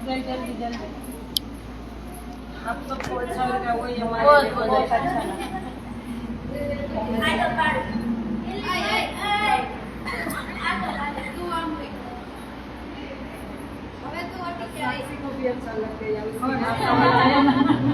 जल्दी तो आप अच्छा लगा वही हमारे बहुत अच्छा लगा भी अच्छा लग गया इसको भी बना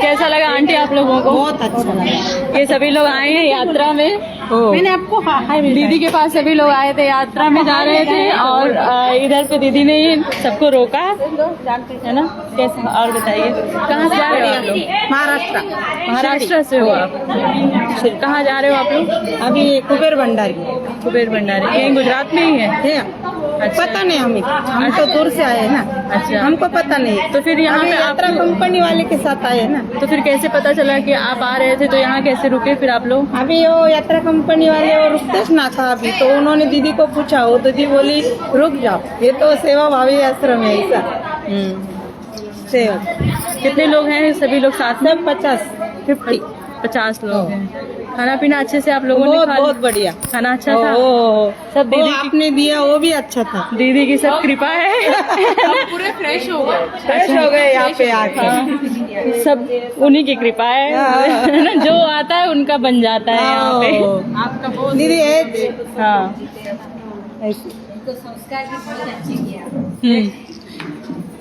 कैसा लगा आंटी आप लोगों को? बहुत अच्छा लगा। ये सभी लोग आए हैं यात्रा में। मैंने आपको हाय दीदी के पास सभी लोग आए थे यात्रा में जा रहे थे और इधर पे दीदी ने सबको रोका है ना? कैसे? और बताइए। कहाँ से जा रहे हो आप लोग? महाराष्ट्र। महाराष्ट्र से हो आप। कहाँ जा रहे हो आप लोग? अभी कुबेर भंडारी। कुबेर भंडारी। यही गुजरात में है? है। अच्छा। पता नहीं हमें। हम तो दूर से आए हैं ना। अच्छा। हमको पता नहीं। तो फिर यहाँ पे यात्रा कंपनी वाले के साथ आए ना। तो फिर कैसे पता चला कि आप आ रहे थे? तो यहाँ कैसे रुके फिर आप लोग? अभी वो यात्रा कंपनी वाले वो रुकते ना था अभी। तो उन्होंने दीदी को पूछा वो दीदी बोली रुक जाओ। ये तो सेवा भावी आश्रम है ऐसा। सेवा। कितने लोग हैं? सभी लोग साथ में? सब पचास। फिफ्टी पचास लोग हैं। खाना पीना अच्छे से आप लोगों ने खा बहुत बढ़िया। खाना अच्छा था? ओ, ओ, सब वो दीदी की आपने दिया वो भी अच्छा था। दीदी की सब कृपा है। पूरे फ्रेश हो गए। फ्रेश हो गए यहाँ पे आके। हाँ, सब उन्हीं की कृपा है। है। जो आता है उनका बन जाता है यहाँ पे। आपका बहुत दीदी हाँ। संस्कार भी बहुत अच्छे किया। हम्म।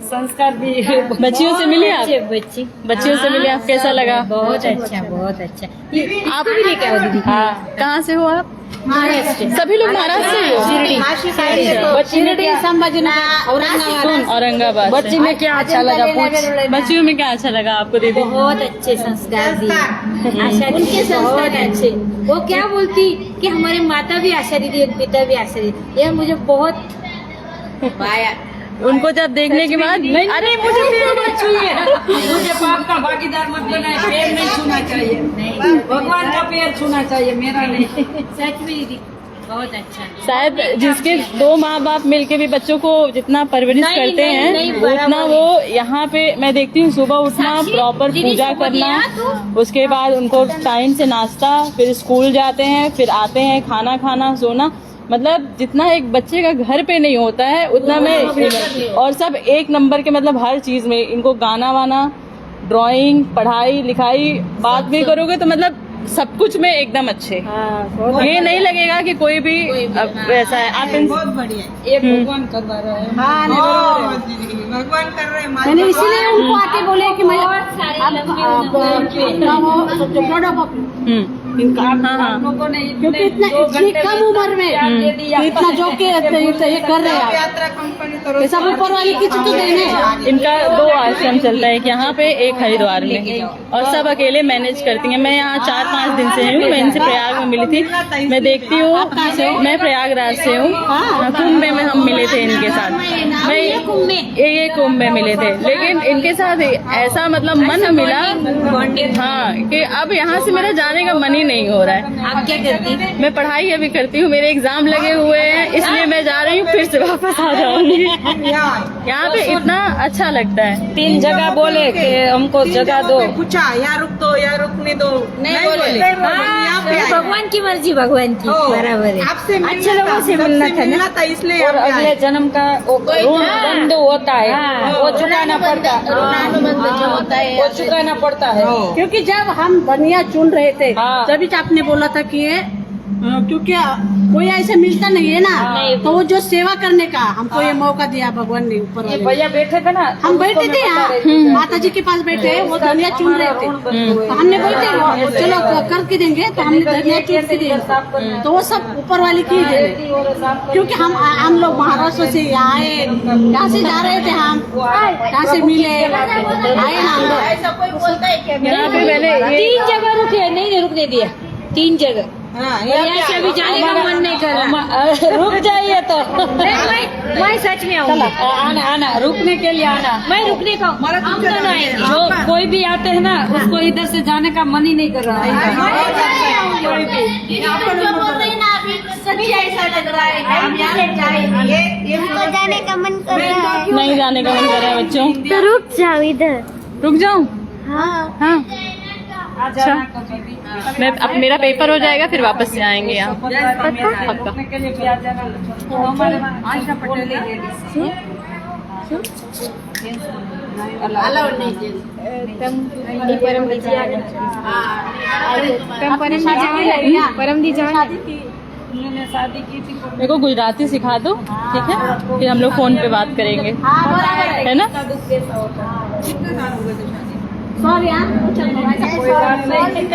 संस्कार भी बच्चियों से मिले आप? बच्ची। बच्चियों से मिले आप? कैसा लगा? बहुत अच्छा बहुत अच्छा। आप भी लेके आओ दीदी। हाँ। कहाँ से हो आप? महाराष्ट्र। सभी लोग महाराष्ट्र से हो? संभाजीनगर औरंगाबाद। औरंगाबाद बच्ची में क्या अच्छा लगा? बच्चियों में क्या अच्छा लगा आपको दीदी? बहुत अच्छे संस्कार दिए आशा उनके संस्कार अच्छे। वो क्या बोलती? कि हमारे माता भी आशा दीदी और पिता भी आशा दीदी। यह मुझे बहुत भाया उनको जब देखने के बाद अरे मुझे मुझे पाप का भागीदार मत बनाए पैर नहीं छूना चाहिए। भगवान का पैर छूना चाहिए मेरा नहीं। सच में दीदी बहुत अच्छा शायद जिसके दो माँ बाप मिलके भी बच्चों को जितना परवरिश करते नहीं, हैं नहीं, उतना वो यहाँ पे मैं देखती हूँ सुबह उठना प्रॉपर पूजा करना उसके बाद उनको टाइम से नाश्ता फिर स्कूल जाते हैं फिर आते हैं खाना खाना सोना। मतलब जितना एक बच्चे का घर पे नहीं होता है उतना मैं और सब एक नंबर के मतलब हर चीज़ में इनको गाना वाना ड्राइंग पढ़ाई लिखाई बात भी करोगे तो मतलब सब कुछ में एकदम अच्छे। ये नहीं लगेगा कि कोई भी अब वैसा है। आप इन बहुत बढ़िया। ये भगवान करवा रहे हैं। हाँ नहीं बराबर है। भगवान कर रहे हैं मैंने इसीलिए उनको आके बोले कि मैं हम्म, इनका हाँ, हाँ। ने क्योंकि इतना इतनी कम उम्र में इतना जो के ये कर रहे हैं यात्रा कंपनी तो ये सब ऊपर वाली की तो देने। इनका दो आश्रम चलता है एक यहाँ पे एक हरिद्वार में। और सब अकेले मैनेज करती हैं। मैं यहाँ चार पाँच दिन से हूँ। मैं इनसे प्रयाग में मिली थी। मैं देखती हूँ मैं प्रयागराज से हूँ। हाँ, कुंभ में हम मिले थे इनके साथ। मैं? ये कुंभ में मिले थे। लेकिन इनके साथ ऐसा मतलब मन मिला। हाँ कि अब यहाँ से मेरा जाने का मन ही नहीं हो रहा है। आप क्या करती? मैं पढ़ाई अभी करती हूँ मेरे एग्ज़ाम लगे हुए हैं इसलिए मैं जा रही हूँ फिर से वापस आ जाऊँगी। यहाँ पे इतना अच्छा लगता है। तीन जगह बोले कि हमको जगह दो। पूछा यहाँ रुक दो यहाँ रुकने दो। नहीं बोले। आए। भगवान की मर्ज़ी भगवान की। बराबर है। आपसे मिलना अच्छे लोगों से मिलना था ना। था इसलिए और अगले जन्म का वो ऋण बंधु होता है। वो चुकाना पड़ता है। वो चुकाना पड़ता है। क्योंकि जब हम बनिया चुन रहे थे हाँ। तभी तो आपने बोला था कि ये क्योंकि कोई ऐसे मिलता नहीं है ना। तो वो जो सेवा करने का हमको ये मौका दिया भगवान ने ऊपर। भैया बैठे थे ना हम बैठे थे यहाँ। माता जी के पास बैठे वो धनिया चुन रहे थे। तो हमने बोलते चलो करके देंगे। तो हमने धनिया चुन के दिए तो वो सब ऊपर वाले की देंगे क्योंकि हम हम लोग महाराष्ट्र से यहाँ आए। कहाँ से जा रहे थे हम। कहाँ से मिले। आए ना हम लोग। यहाँ तीन जगह रुके नहीं नहीं रुकने दिया। तीन जगह। हाँ, यहाँ से अभी जाने का मन नहीं कर रहा। रुक जाइए तो। मैं मैं सच में आऊँगी। आना आना रुकने के लिए आना। मैं रुकने का हम दोनों आएँगे। जो कोई भी आते हैं ना उसको इधर से जाने का मन ही नहीं कर रहा। है। कोई भी। जो बोल रही ना अभी सभी ऐसा लग रहा है। हम यहाँ जाएँगे। हमको जाने का मन कर रहा है। नहीं जाने का मन कर रहा है बच्चों। तो रुक जाओ इधर। रुक जाऊँ? हाँ। हाँ। भी मैं अब मेरा पेपर हो जाएगा फिर वापस से आएँगे यहाँ। पक्का? परम दी जान मेरे को गुजराती सिखा दो ठीक है? फिर हम लोग फ़ोन पे बात करेंगे। है ना? सॉरी चलो ऐसा कोई बात नहीं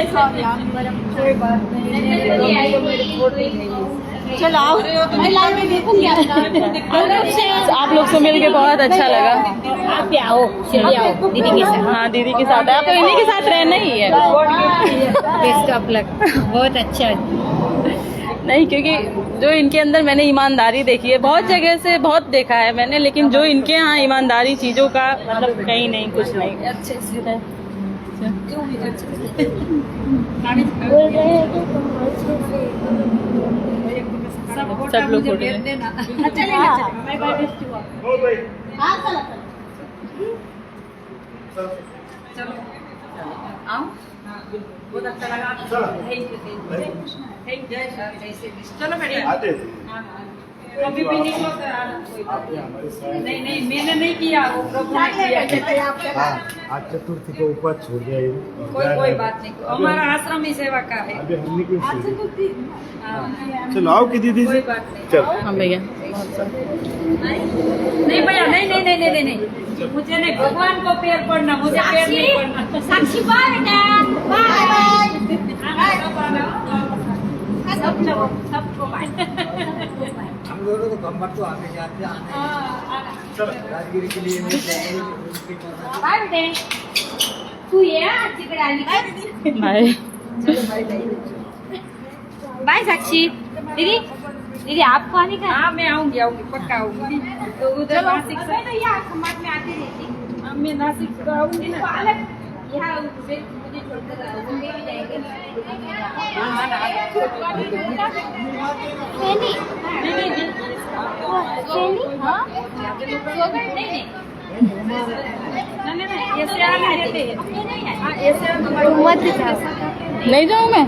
चलो आओ। मैं लाइव में देखूँगी आपका आप लोग से मिल के बहुत अच्छा लगा। आप भी आओ चलिए आओ दीदी के साथ। हाँ दीदी के साथ। आप इन्हीं के साथ रहना ही है। बेस्ट ऑफ़ लक बहुत अच्छा। नहीं क्योंकि जो इनके अंदर मैंने ईमानदारी देखी है बहुत जगह से बहुत देखा है मैंने लेकिन जो इनके यहाँ ईमानदारी चीज़ों का मतलब कहीं नहीं कुछ नहीं। अच्छे से सब लोग फ़ोटो लें। हाँ चलो नहीं नहीं मैंने नहीं किया वो प्रभु ने किया। हाँ आज चतुर्थी को उपवास छोड़ दिया कोई कोई बात नहीं। हमारा आश्रम ही सेवा का है। अभी हमने क्यों छोड़ दिया? हाँ, चलो आओ की दीदी कोई से बात नहीं। चल। हाँ भैया नहीं? भैया नहीं नहीं नहीं नहीं नहीं नहीं। मुझे नहीं भगवान को पैर पड़ना मुझे पैर नहीं पड़ना। साक्षी बाय बेटा बाय सब लोगों सबको बाय हम लोगों को कम तो आगे जाते हैं राजगिरी के लिए तू ये तिकडे आली बाय। बाय साक्षी। दीदी दीदी आपको आने का हाँ? मैं आऊँगी आऊँगी पक्का आऊँगी। तो उधर नासिक से मैं तो यहाँ समाज में आती रहती। हूँ मैं नासिक से आऊँगी ना। यहाँ नहीं जाऊँ मैं?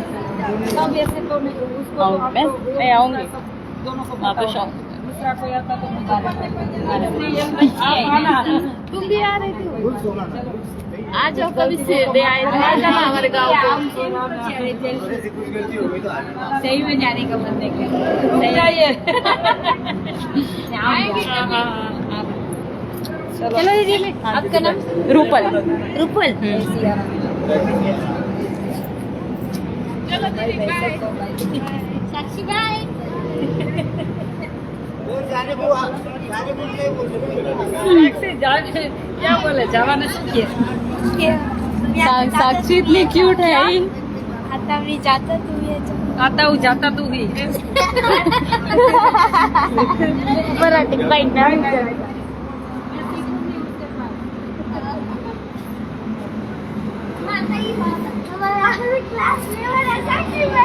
तो आऊँ मैं मैं आऊँगी। कोई आता तो तुम भी आ रही थी। आ जाओ कभी से दे आए थे आ जाना हमारे गाँव को हो तो सही में जाने का मन नहीं आइए चलो दीदी आपका नाम? रूपल। रूपल। साक्षी बाय क्या बोले जवान साक्षी इतनी क्यूट है। ही आता मी जाता तू ये आता हूँ जाता तू ही मराठी पाहिजे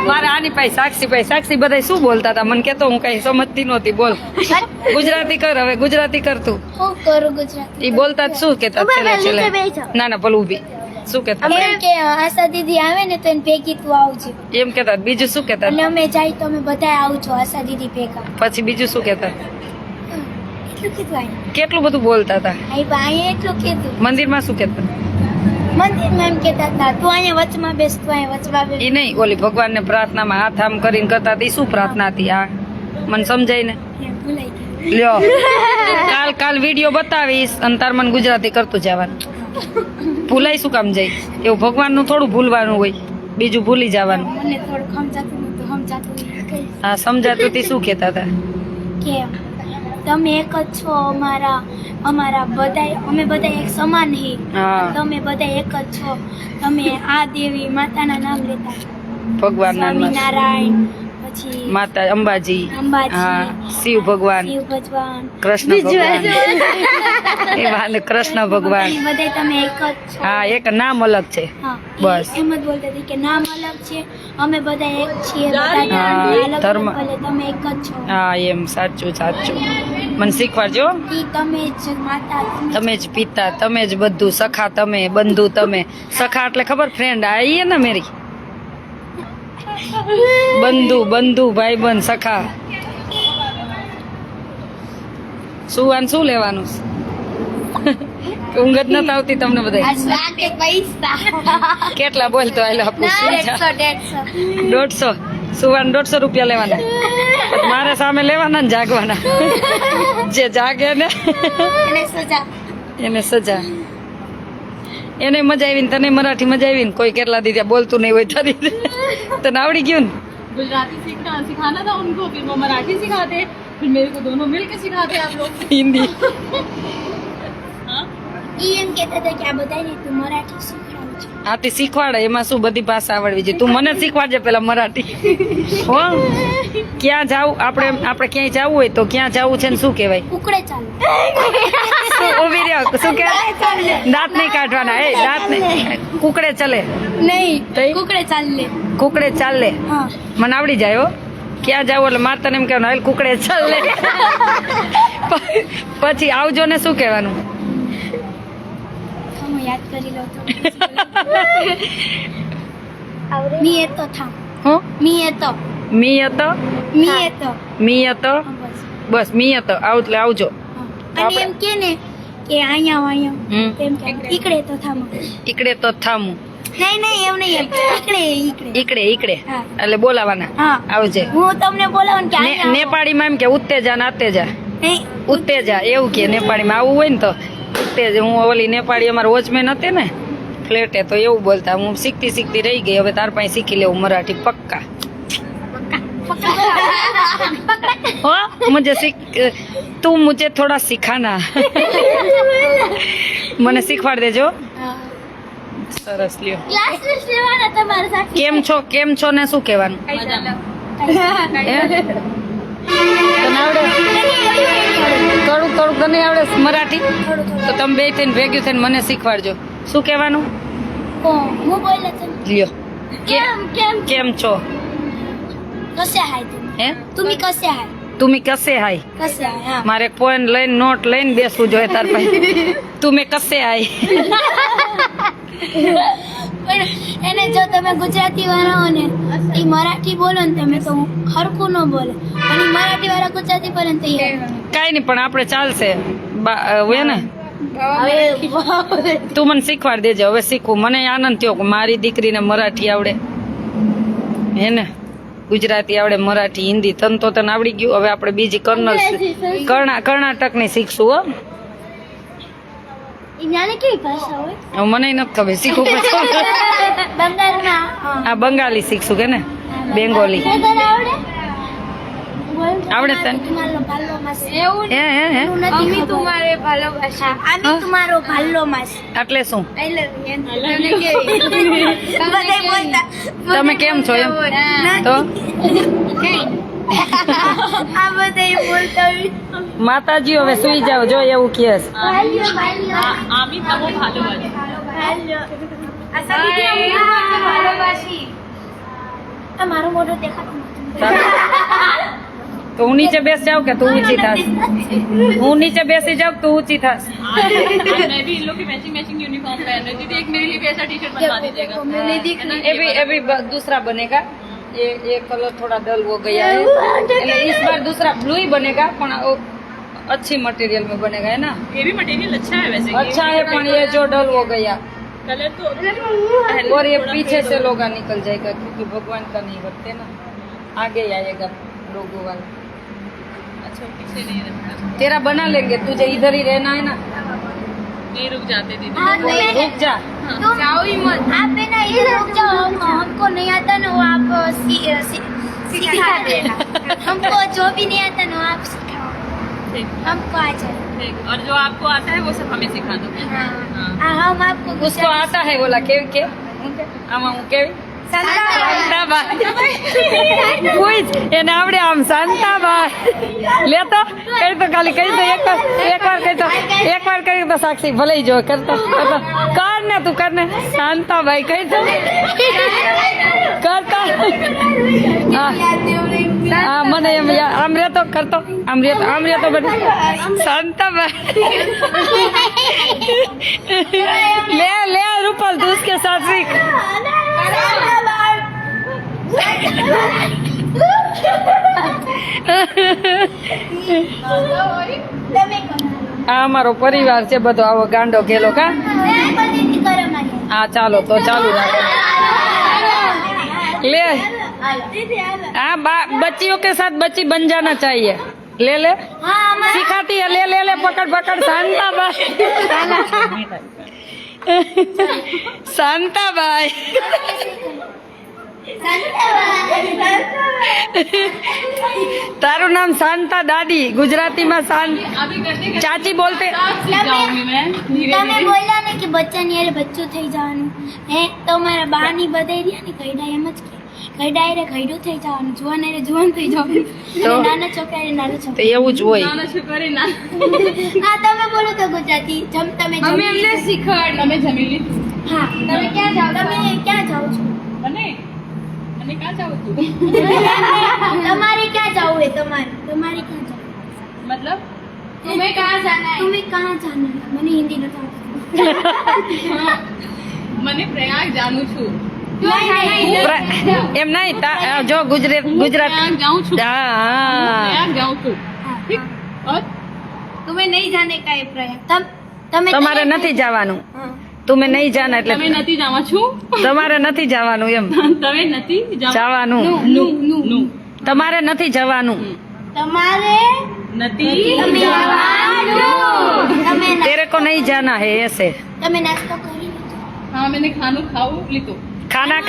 મારે આની પાસે સાક્ષી ભાઈ સાક્ષી બધા શું બોલતા હતા? મને કેતો હું કઈ સમજતી નહોતી બોલ. ગુજરાતી કર હવે ગુજરાતી કર તું. હું કરું ગુજરાતી? બોલતા શું કેતા છેલ્લે છેલ્લે. ના ના ભલે ઊભી શું કેતા? એમ કે આશા દીદી આવે ને તો એને ભેગી તું આવજો. એમ કેતા બીજું શું કેતા? અને અમે જાય તો અમે બધા આવજો આશા દીદી ભેગા. પછી બીજું શું કેતા? કેટલું બધું બોલતા હતા? એટલું કીધું. મંદિરમાં શું કેતા? મંદિરમાં એમ કહેતા હતા તું અહીંયા વચમાં બેસ તું અહીંયા વચમાં બેસ. ઈ નહીં ઓલી ભગવાનને પ્રાર્થનામાં હાથ આમ કરીને કરતા હતા શું પ્રાર્થના હતી આ? મને સમજાય ને ભૂલાઈ લ્યો. કાલ કાલ વીડિયો બતાવીશ અને તાર મને ગુજરાતી કરતું જવાનું. ભૂલાય શું કામ જાય એવું ભગવાનનું થોડું ભૂલવાનું હોય બીજું ભૂલી જવાનું. હા સમજાતું તી શું કહેતા હતા? કે તમે એક જ છો અમારા અમારા બધા અમે બધા એક સમાન હી. હા. તમે બધા એક જ છો. તમે આ દેવી માતાના નામ લેતા. ભગવાન સ્વામિનારાયણ પછી માતા અંબાજી. હા શિવ ભગવાન. શિવ ભગવાન. કૃષ્ણ ભગવાન. એ વાંધો કૃષ્ણ ભગવાન. બધે તમે એક જ છો. હા એક નામ અલગ છે. હા બસ. એમ જ બોલતા હતી કે નામ અલગ છે. અમે બધા એક છીએ બધા ધર્મ તમે એક જ છો. હા એમ સાચું સાચું. મને શીખવાડજો. તમે જ માતા તમે જ પિતા તમે જ બધું સખા તમે બંધુ તમે. સખા એટલે ખબર ફ્રેન્ડ આ હે ને મેરી? બંધુ બંધુ ભાઈ બંધ સખા. સુવાન શું લેવાનું? ઊંઘ જ નથી આવતી તમને બધા કેટલા બોલતો આયલો આપું દોઢસો સુવાન દોઢસો રૂપિયા લેવાના. મારે સામે લેવાના ને જાગવાના. જે જાગે ને એને સજા. એને મજા આવી ને તને મરાઠી મજા આવી ને કોઈ કેટલા દી ત્યાં બોલતું નહીં હોય તારી તને આવડી ગયું ને गुजराती सीखना सिखाना था उनको फिर वो मराठी सिखाते फिर मेरे को दोनों मिल के सिखाते आप लोग હિન્દી ઈ એમ કહેતા હતા કે આ બધાને તું મરાઠી શીખવાડું છું આથી શીખવાડે એમાં શું બધી ભાષા આવડવી જોઈએ? તું મને શીખવાડજે પેલા મરાઠી. હો? ક્યાં જાવું આપણે આપણે ક્યાંય જવું હોય તો ક્યાં જવું છે ને શું કહેવાય? ઉકળે ચાલુ. ઊભી રહ્યો? શું કહેવાય દાંત નહીં કાઢવાના. એ દાંત નહીં. કુકડે ચલે. નહીં કુકડે ચાલે. કુકડે ચાલે. મને આવડી જાય હો. ક્યાં જાવ એટલે મારે તને એમ કહેવાનું હાલ કુકડે ચાલે. પછી આવજો ને શું કહેવાનું? યાદ કરી લો તો મી એ તો થા હું? મી એ તો. મી હતો મી એ તો. મી હા, બસ. મી હતો આવ એટલે આવજો. અને એમ કે ને કે અહીંયા આવ અહીંયા હમ. કે ઈકડે તો થામ. ઈકડે તો થામું. નહીં નહીં એમ નહીં એમ. ઈકડે ઈકડે. ઈકડે ઈકડે. એટલે બોલાવાના. હા. આવજે. હું તમને બોલાવું કે. નેપાળીમાં એમ કે ઉત્તેજા ના અત્તેજા ઉત્તેજા એવું કે નેપાળીમાં. આવું હોય ને તો. ફ્લેટે જ હું ઓલી નેપાળી અમારા વોચમેન હતી ને ફ્લેટે તો એવું બોલતા હું શીખતી શીખતી રહી ગઈ હવે તાર પાસે શીખી લેવું મરાઠી પક્કા. હો મુજે તું મુજે થોડા શીખાના. મને શીખવાડ દેજો. સરસ લ્યો. કેમ છો કેમ છો ને શું કહેવાનું? તને આવડે થોડુંક તને આવડે મરાઠી. તો તમે બે થઈને ભેગ્યું થઈને મને શીખવાડજો. શું કહેવાનું? કેમ છો? કસે હાય હે? તુમી કસે હાય? તુમી કસે હાય? મારે કોઈન લઈને નોટ લઈને બેસવું જોઈએ તાર પાસે. તુમે કસે હાય? પણ એને જો તમે ગુજરાતી વાળા હો ને એ મરાઠી બોલો ને તમે તો હરખું ન બોલે. અને મરાઠી વાળા ગુજરાતી બોલે ને કાંઈ નહીં પણ આપણે ચાલશે. હોય ને? તું મને શીખવાડ દેજે હવે શીખવું મને આનંદ થયો કે મારી દીકરીને મરાઠી આવડે. હે ને? ગુજરાતી આવડે મરાઠી હિન્દી તન તો તને આવડી ગયું. હવે આપણે બીજી કર્નલ કર્ણા કર્ણાટકની શીખશું હો. ઇન્ડિયાની મને નથી શીખવું પડશે હા. બંગાળી શીખશું કે ને? બેંગોલી. આવડે? તને? એટલે શું? તમે કેમ છો એમ? તો? આ બધા બોલતા માતાજી હવે સુઈ જાવ જો એવું કહે છે ભાલ્યો ભાલ્યો আমি খাবো ভালোবাসি ભાલ્યો આ સદી ભાલોબાસી આ મારો મોઢો દેખાતું નથી. તો હું નીચે બેસ જાઉં કે તું ઊંચી થાસ હું નીચે બેસી જાઉં કે તું ઊંચી થાસ आज मैं भी इन लोग की मैचिंग मैचिंग यूनिफॉर्म पहन रही थी एक मेरे लिए भी ऐसा टी शर्ट बनवा दीजिएगा मैंने दिख ये भी ये भी ब- दूसरा बनेगा ये ये कलर थोड़ा डल हो गया है એટલે इस बार दूसरा ब्लू ही बनेगा पण वो अच्छी मटेरियल में बनेगा है ना? ये भी मटेरियल अच्छा है वैसे अच्छा है पण ये जो डल हो गया। कलर तो और ये पीछे से लोगा निकल जाएगा क्योंकि भगवान का नहीं रखते ना। आगे आएगा लोगो वाला। अच्छा पीछे नहीं रखना तेरा बना लेंगे तुझे इधर ही रहना है ना। नहीं रुक जाते दीदी। हाँ, रुक जा। तुम जाओ ही मत। आप है ना इधर रुक जाओ हमको नहीं आता ना वो आप सी, सी, सिखा देना। हमको जो भी नहीं आता ना आप हमको आ जाए ठीक और जो आपको आता है वो सब हमें सिखा दो हाँ हाँ आ, हम आपको उसको आता है बोला के के આમાં હું કેવી શાંતાબાઈ કોઈ જ એને આવડે આમ શાંતાબાઈ લેતો કઈ તો ખાલી કઈ તો એક વાર એક વાર કઈ તો એક વાર કઈ તો સાક્ષી ભલે જો કરતો કરતો કર ને તું કર ને શાંતાબાઈ કઈ તો કરતો હા હા, મને એમ આમ રહેતો કરતો. આમ રહેતો આમ રહેતો બધું શાંત લે લે, રૂપલ તું કે સાથ શીખ આ અમારો પરિવાર છે, બધો આવો ગાંડો ઘેલો, કા? હા, ચાલો, તો ચાલુ રાખો. લે. हाँ बा- बच्चियों के साथ बच्ची बन जाना चाहिए ले ले हाँ हमारा सिखाती है ले ले ले पकड़ पकड़ शांता भाई शांता भाई તારું નામ શાંતા દાદી ગુજરાતીમાં શાંત ચાચી બોલતે जाऊंगी मैं धीरे તમે धीरे બોલ્યા ને કે બચ્ચાની યારે બચ્ચું થઈ જવાનું હે તો મારા બા ની બધાઈ રહ્યા ને કઈડા એમ જ કે કઈડા યારે કઈડું થઈ જવાનું જુવાન યારે જુવાન થઈ જવાનું તો? અને નાના છોકરા યારે નાના તો છોકરા એવું જ હોય નાના છોકરી ના હા તમે બોલો તો ગુજરાતી જમ તમે અમે જમી એમને શીખવાડ તમે જમી લીધું હા તમે ક્યાં જાઓ તમે ક્યાં જાઓ છો મને મને ક્યાં જાવ તું તમારે ક્યાં જવું है તમારે તમારે ક્યાં જવું મતલબ तुम्हें कहाँ जाना है तुम्हें कहाँ जाना है મને હિન્દી નથી આવડતું મને પ્રયાગ જાણું છું નહીં, નહીં, પ્ર- એમ નહીં જો ગુજરાત ગુજરાત તમારે નથી જવાનું. તમે નહીં જાને એટલે તમે નથી જવા છું. તમારે નથી જવાનું એમ. તમે નથી જવાનું. તમારે નથી જવાનું. તમારે નથી જવાનું. તેરે કો નહીં જાના હે એસે. તમે નાસ્તો કરી લીધો. હા મેને ખાનું ખાવું લીધું. ખાના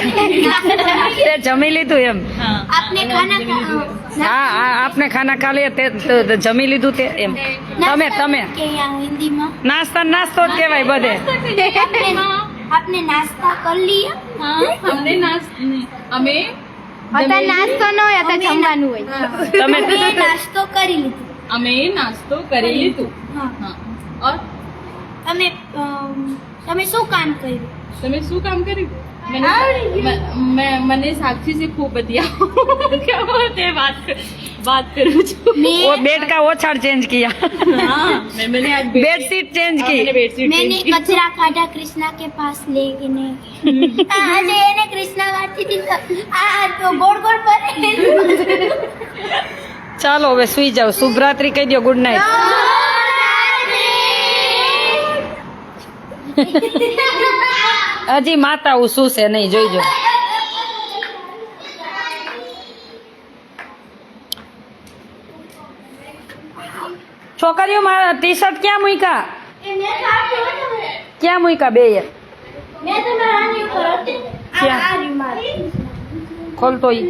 તે જમી લીધું એમ. આપને ખાના હા હા આપને ખાના ખા લે તે જમી લીધું તે એમ. તમે તમે. કે નાસ્તા નાસ્તો જ કહેવાય બધે. આપને નાસ્તા કરી લીએ અમને અમે અત્યારે નાસ્તો ન હોય અત્યારે જમવાનું હોય. તમે નાસ્તો કરી લીધો. અમે નાસ્તો કરી લીધું. હા. હા. ઓર? તમે તમે શું કામ કર્યું? તમે શું કામ કર્યું? मैंने मैं, मैं मैंने साक्षी से खूब बतिया क्या बोलते हैं बात कर, बात करूँ जो वो बेड का ओछाड़ चेंज किया हाँ मैं मैंने आज बेड बेडशीट चेंज हाँ, मैंने की बेडशीट मैंने चेंज की कचरा काटा कृष्णा के पास लेके આજે એને કૃષ્ણા વાંચી હતી તો આ તો ગોળ ગોળ ફરે ચાલો હવે સુઈ જાઓ શુભરાત્રી કહી દો ગુડ નાઇટ હજી માતા હું શું છે નહીં જોઈજો છોકરીઓ મારા ટી શર્ટ ક્યાં મૂક્યા ક્યાં મૂક્યા બે મેં તો રાની ઉપર હતી આ ક્યાં? આ રૂમાલ खोल तो ये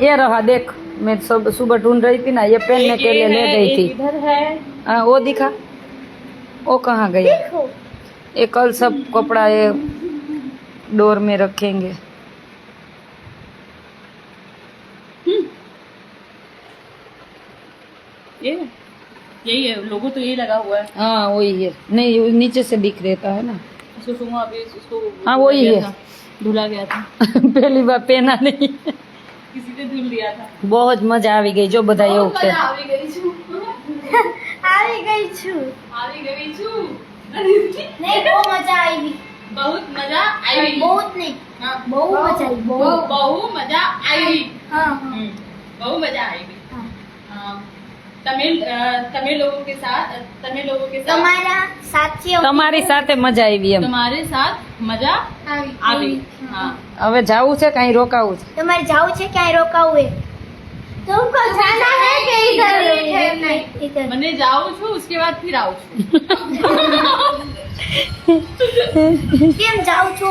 ये रहा देख मैं सब सुबह ढूंढ रही थी ना ये पहनने के लिए ले गई थी इधर है हाँ वो दिखा वो कहाँ गया देखो ये कल सब कपड़ा ये डोर में रखेंगे ये यही है लोगो तो यही लगा हुआ है हाँ वही है नहीं वो नीचे से दिख रहता है ना उसको सुनो अभी उसको हाँ, वही धुला है। गया था, धुला गया था पहली बार पहना नहीं किसी ने धुल दिया था બહુ જ મજા આવી ગઈ જો બધા એવું છે આવી ગઈ છું આવી ગઈ છું આવી ગઈ છું નહીં બહુ મજા આવી बहुत मजा आई બહુ જ નહીં हाँ બહુ મજા આવી બહુ बहु मजा आई હા बहु मजा आई हाँ। हाँ, तमिल अ, तमिल लोगों के साथ तमिल लोगों के साथ તમારા સાથીઓ તમારી સાથે મજા આવી એમ तुम्हारे साथ मजा આવી આવી हाँ હવે જાવું છે કાંઈ રોકાવું છે તમારે જાવું છે ક્યાંય રોકાવું है नहीं इधर મને જાઉં છું उसके बाद फिर આવું છું કેમ જાઉં છો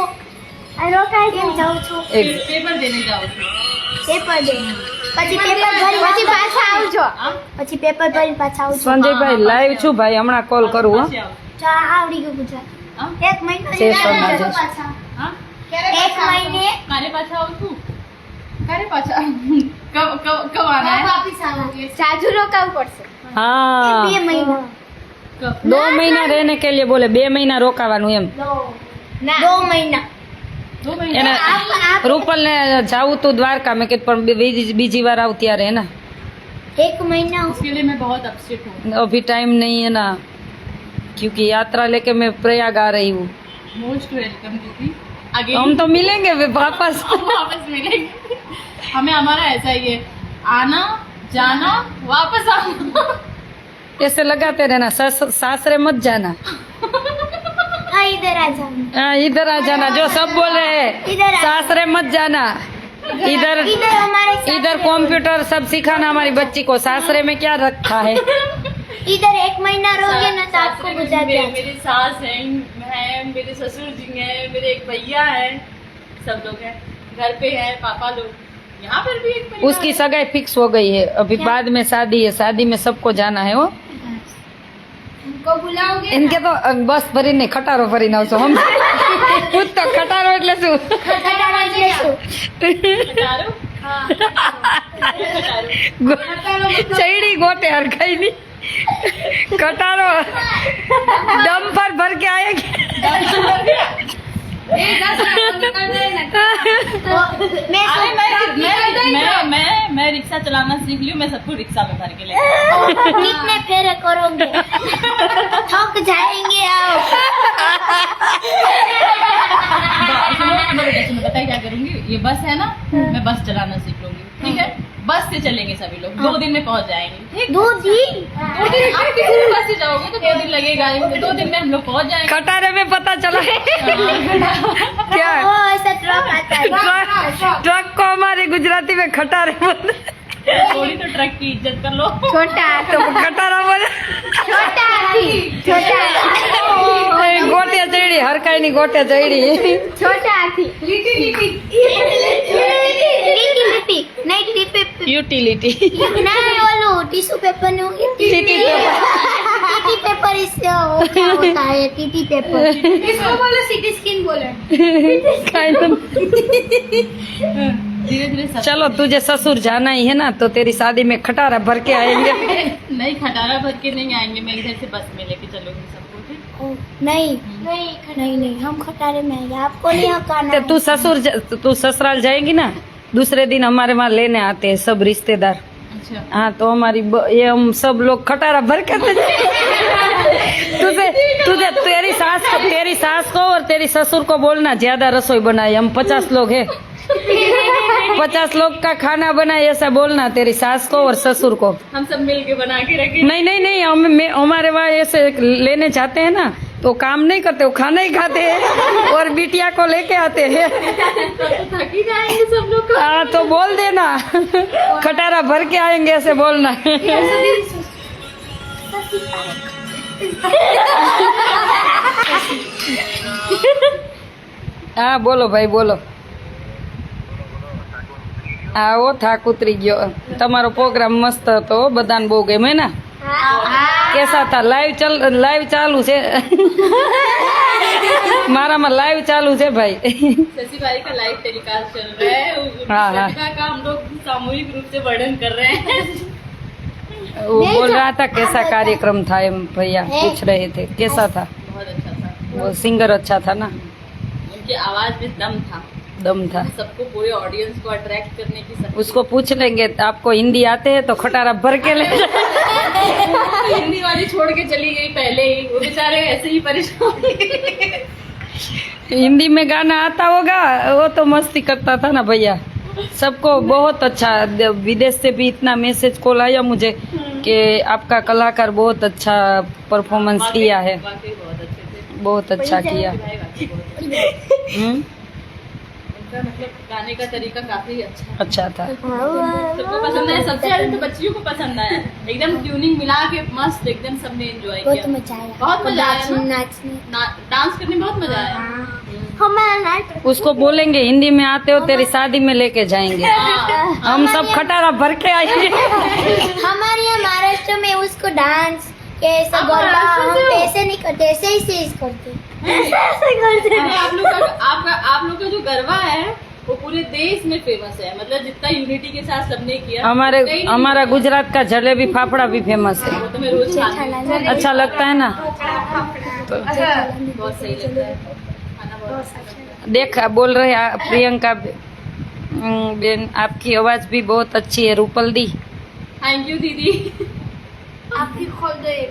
આ રોકાય કેમ જાઉં છો એક પેપર દેને જાઉં છું પેપર દે પછી પેપર ભરી પછી પાછા આવજો હા? પછી પેપર ભરી પાછા આવજો સંજયભાઈ લાઈવ છું ભાઈ હમણાં કોલ કરું હો પછી આવું. ચા આવડી ગયું ગુજરાત હા? એક મહિનો છે ક્યારે સમાજ. જશો પાછા હા? એક મહિને કાલે પાછા આવું છું કાલે પાછા કબ કબ કબ આના હે વાપસ આવવા સાજુ રોકાવું પડશે હા બે મહિના કબ दो महीना रहने के लिए बोले બે મહિના રોકાવાનું એમ દો મહિના दो महीने એને આપ આપ રૂપલ ને જાવું તું દ્વારકા મેં કીધું પણ બીજી બીજી વાર આવ ત્યારે है ना એક મહિના उसके लिए मैं बहुत अपसेट हूँ अभी टाइम नहीं है ना क्योंकि यात्रा लेके मैं प्रयाग आ रही हूँ मोस्ट वेलकम दीदी आगे हम तो मिलेंगे वे वापस। वापस मिलेंगे। हमें हमारा ऐसा ही है। आना जाना वापस आना। ऐसे लगाते रहना सस, सासरे मत जाना। इधर आ जाना। हाँ इधर आ जाना जो सब बोल रहे हैं। सासरे मत जाना। इधर इधर हमारे कंप्यूटर सब सिखाना हमारी बच्ची को। सासरे में क्या रखा है? इधर एक महीना रहोगे ना तो आपको बुझा दिया। मेरी सास है। है मेरे ससुर जी हैं मेरे एक भैया हैं सब लोग हैं। घर पे हैं पापा लोग। यहाँ पर भी एक उसकी सगाई फिक्स हो गई है। अभी बाद में शादी है शादी में सबको जाना है वो इनको बुलाओगे इनके तो बस ભરીને नहीं खटारो નાવશો હમ હું તો ખટારો એટલે શું? खटारो એટલે खटारो? हाँ, ખટારો मतलब- गोटे हर હરખાઈ नहीं। कटारो। दम पर भर के आए मैं रिक्शा चलाना सीख ली मैं सबको रिक्शा में भर के ले फेरे करोगे? थक जाएँगे आप। तो बताइए क्या करूँगी? ये बस है ना मैं बस चलाना सीख लूँगी। ठीक है? बस से चलेंगे सभी लोग। दो हाँ। दिन में पहुँच जाएँगे दो अच्छा। दिन? दो दिन आप किसी भी बस से जाओगे तो दो दिन लगेगा। तो दो दिन में हम लोग पहुँच जाएँगे। कटारे में पता चला हाँ। क्या? हाँ, ट्रक ट्रक को हमारे गुजराती में खटारे थोड़ी तो ट्रक की इज़्ज़त कर लो। छोटा। तो खटारा बोले छोटा छोटा गोटे चढ़ी हर कहीं गोटे चढ़ी। छोटा યુટિલિટી नहीं ओलो टिश्यू पेपर नहीं होगी टीटी टीटी पेपर इससे वो क्या होता है टीटी पेपर इसको बोलो सिटी स्किन बोलो धीरे धीरे सब चलो तुझे ससुर जाना ही है ना तो तेरी शादी में खटारा भर के आएंगे नहीं खटारा भर के नहीं आएंगे मैं इधर से बस में लेके चलूंगी सबको ठीक ओ, नहीं नहीं नहीं नहीं हम खटारे में आएंगे आपको नहीं हकाना तो तू ससुर ज- तू ससुराल जाएगी ना दूसरे दिन हमारे वहाँ लेने आते हैं सब रिश्तेदार अच्छा हाँ तो हमारी ये हम सब लोग खटारा भर के तो तुझे तुझे तेरी सास को तेरी सास को और तेरी ससुर को बोलना ज़्यादा रसोई बनाए हम पचास लोग हैं पचास लोग का खाना बनाए ऐसा बोलना तेरी सास को और ससुर को हम सब मिल के बना के रखे नहीं नहीं नहीं हम हमारे वहाँ ऐसे लेने जाते हैं ना तो काम नहीं करते वो खाना ही खाते हैं और बिटिया को लेके आते हैं थक ही जाएंगे सब लोग हाँ तो बोल देना खटारा भर के आएंगे ऐसे बोलना હા બોલો ભાઈ બોલો આવો થાક ઉતરી ગયો તમારો પ્રોગ્રામ મસ્ત હતો હો, બધાને બહુ ગમે ને कैसा था? लाइव चल लाइव चालू से? मारा मैं लाइव चालू से भाई। शशि भाई का लाइव टेलीकास्ट चल रहा है। हाँ हाँ। का हम लोग सामूहिक रूप से वर्णन कर रहे हैं। वो बोल रहा था कैसा कार्यक्रम था भैया? पूछ रहे थे कैसा था? बहुत अच्छा था। वो सिंगर अच्छा था ना? उनकी आवाज़ भी दम था। दम था। सबको पूरे ऑडियंस को अट्रैक्ट करने की शक्ति। उसको पूछ लेंगे आपको हिंदी आते हैं तो खटारा भर के ले हिंदी वाली छोड़ के चली गई पहले ही। वो बेचारे ऐसे ही परेशान हिंदी में गाना आता होगा वो तो मस्ती करता था ना भैया। सबको बहुत अच्छा विदेश से भी इतना मैसेज कॉल आया मुझे कि आपका कलाकार बहुत अच्छा परफॉर्मेंस किया है। अच्छे बहुत अच्छा किया भाई वाकई बहुत अच्छे हम्म, थे। उनका मतलब गाने का तरीका काफ़ी अच्छा अच्छा था। सबको पसंद आया सबसे ज़्यादा तो बच्चियों को पसंद आया। एकदम ट्यूनिंग मिला के मस्त एकदम सबने एंजॉय किया। बहुत मज़ा आया डांस करने में बहुत मज़ा आया। हमारा नाच उसको बोलेंगे हिंदी में आते हो तेरी शादी में लेके जाएँगे। हम सब खटारा भर के आएँगे हमारे यहाँ महाराष्ट्र में उसको डांस के ऐसा आप गरबा हम से ऐसे नहीं करते ऐसे ही सेज करते। आप लोग का आपका आप लोग का जो गरबा है वो पूरे देश में फ़ेमस है। मतलब जितना यूनिटी के साथ सबने किया हमारे हमारा गुजरात का जलेबी फाफड़ा भी फ़ेमस है। तो मैं रोज अच्छा लगता है ना? बहुत सही लगता है। खाना बहुत अच्छा लगता है। देखा बोल रहे प्रियंका बेन आपकी आवाज़ भी बहुत अच्छी है रूपल दी। थैंक यू दीदी। आप भी खोल दो एक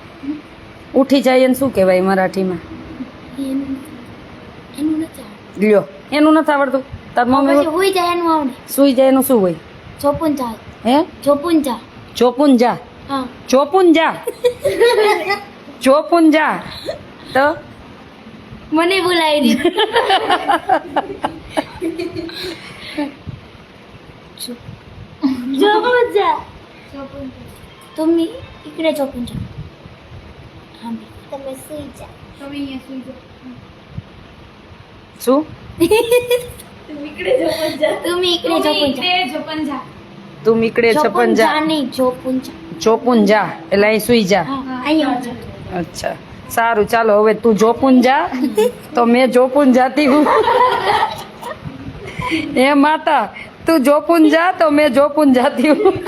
ઉઠી જાય એને શું કહેવાય મરાઠીમાં એનું એનું નથી આવડતું. લ્યો એનું નથી આવડતું તાર પછી મમ્મી હુઈ જાય એનું આવડે સુઈ જાય એનું શું હોય ચોપન જાય હે ચોપન જા ચોપુન જા હા ચોપુન જા ચોપુન જા તો મને બોલાવી દીધું ચોપન જા तुम्ही इकडे झोपून અમે તમે સુઈ જાઓ તમે અહીંયા સુઈ જાઓ શું તું ઈકડે જપન જા તું ઈકડે જપન જા તું ઈકડે જપન જા નહીં જોપુન જા જોપુન જા એટલે અહીં સુઈ જા અહીંયા અચ્છા સારું ચાલો હવે તું જોપુન જા તો મેં જોપુન જાતી હું એ માતા તું જોપુન જા તો મેં જોપુન જાતી હું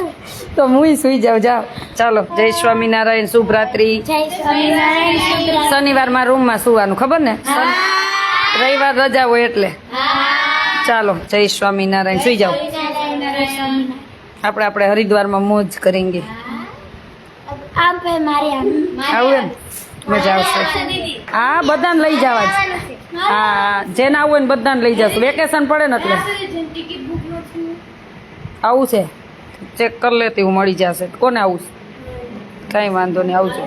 તો હું સુઈ જાઉં જાઓ. ચાલો જય સ્વામિનારાયણ શુભ રાત્રિ જય સ્વામિનારાયણ શુભ શનિવારમાં રૂમમાં સુવાનું ખબર ને? રવિવાર રજા હોય એટલે. ચાલો જય સ્વામિનારાયણ સુઈ જાઓ. આપણે આપણે હરિદ્વારમાં મોજ આમ આવું મજા આવશે. હા બધાને લઈ જવા જ. હા જેને આવું હોય ને બધાને લઈ જશું. વેકેશન પડે ને એટલે. આવું છે. ચેક કરી લેતી હું મળી જશે. કોને આવું? કાંઈ વાંધો નહીં આવજો.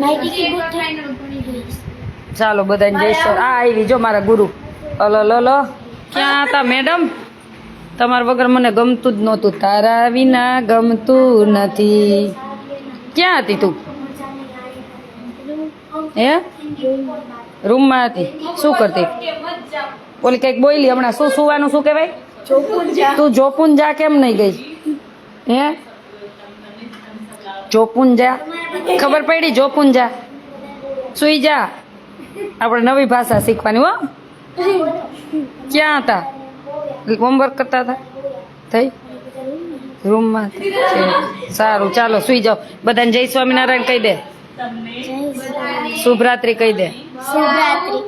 ચાલો બધાને જય આ આવી જો મારા ગુરુ. અલો લો લો ક્યાં હતા મેડમ? તમારા વગર મને ગમતું જ નહોતું. તારા વિના ગમતું નથી. ક્યાં હતી તું? હે? રૂમમાં હતી. શું કરતી? ઓલી કંઈક બોલી હમણાં. શું સુવાનું શું કહેવાય? તું જોપુન જા કેમ નહીં ગઈ? હે? જોપુન જા ખબર પડી જોપુન જા સુઈ જા. આપણે નવી ભાષા શીખવાની હો. ક્યાં હતા? હોમવર્ક કરતા હતા? થઈ? રૂમમાં સારું ચાલો સુઈ જાઓ. બધાને જય સ્વામિનારાયણ કહી દે. શુભરાત્રી કહી દે. શિવરાત્રી